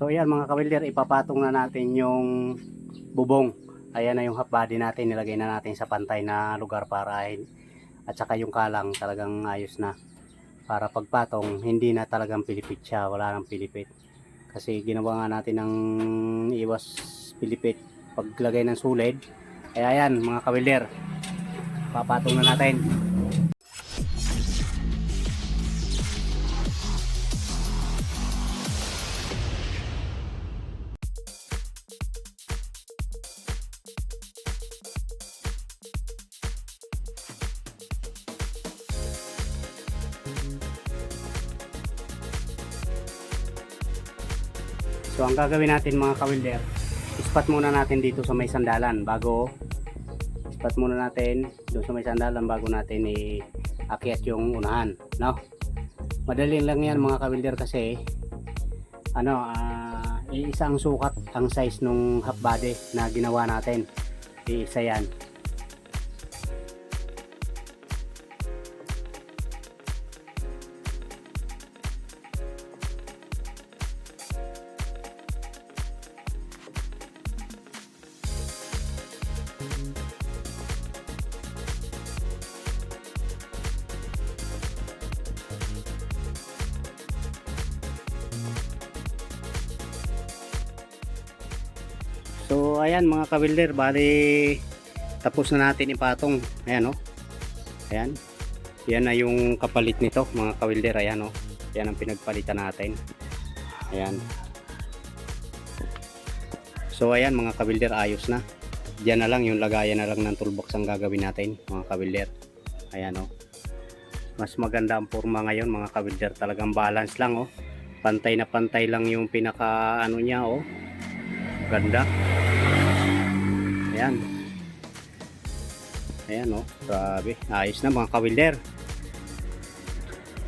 So ayan mga kawilder, ipapatong na natin yung bubong. Ayan na yung half body natin, nilagay na natin sa pantay na lugar para at saka yung kalang talagang ayos na. Para pagpatong, hindi na talagang pilipit siya, wala nang pilipit. Kasi ginawa nga natin ng iwas pilipit paglagay ng sulid. Kaya ayan mga kawilder, papatong na natin. So ang gagawin natin mga kawilder, ispat muna natin dito sa may sandalan bago ispat muna natin doon sa may sandalan bago natin i-akyat yung unahan, no? Madali lang yan mga kawilder kasi ano, ah, iisa sukat ang size nung half body na ginawa natin. Iisa yan. So ayan mga kabilder, bali tapos na natin ipatong. Ayan oh. Ayan. Yan na yung kapalit nito mga kawilder. Ayan oh. Yan ang pinagpalitan natin. Ayan. So ayan mga kabilder, ayos na. Diyan na lang yung lagayan na lang ng toolbox ang gagawin natin mga kabilder. Ayan oh. Mas maganda ang forma ngayon mga kabilder. Talagang balance lang oh. Pantay na pantay lang yung pinaka ano niya oh. Ganda. Ayan. Ayan oh, grabe. Ayos na mga kawilder.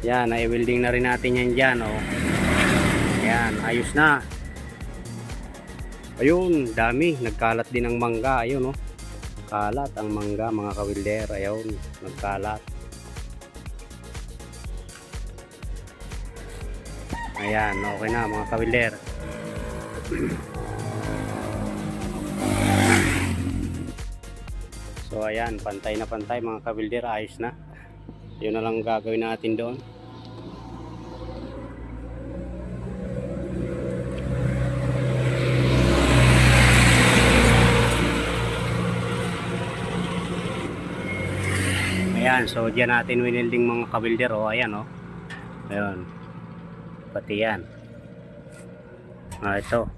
Yan, na-welding na rin natin yan dyan oh. Ayan, ayos na. Ayun, dami. Nagkalat din ang mangga. Ayun oh. Kalat ang mangga mga kawilder. Ayun, nagkalat. Ayan, okay na mga kawilder. So ayan, pantay na pantay mga kabilder, ayos na. Yun na lang gagawin natin doon. Ayan, so diyan natin winilding mga kabilder, oh, ayan oh. Ayun. Pati yan. Ah, ito.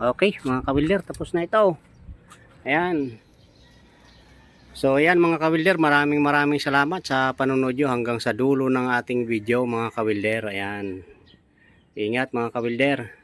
Okay, mga kabilder, tapos na ito. Ayan. So ayan mga kawilder, maraming maraming salamat sa panonood nyo hanggang sa dulo ng ating video mga kawilder. Ayan. Ingat mga kawilder.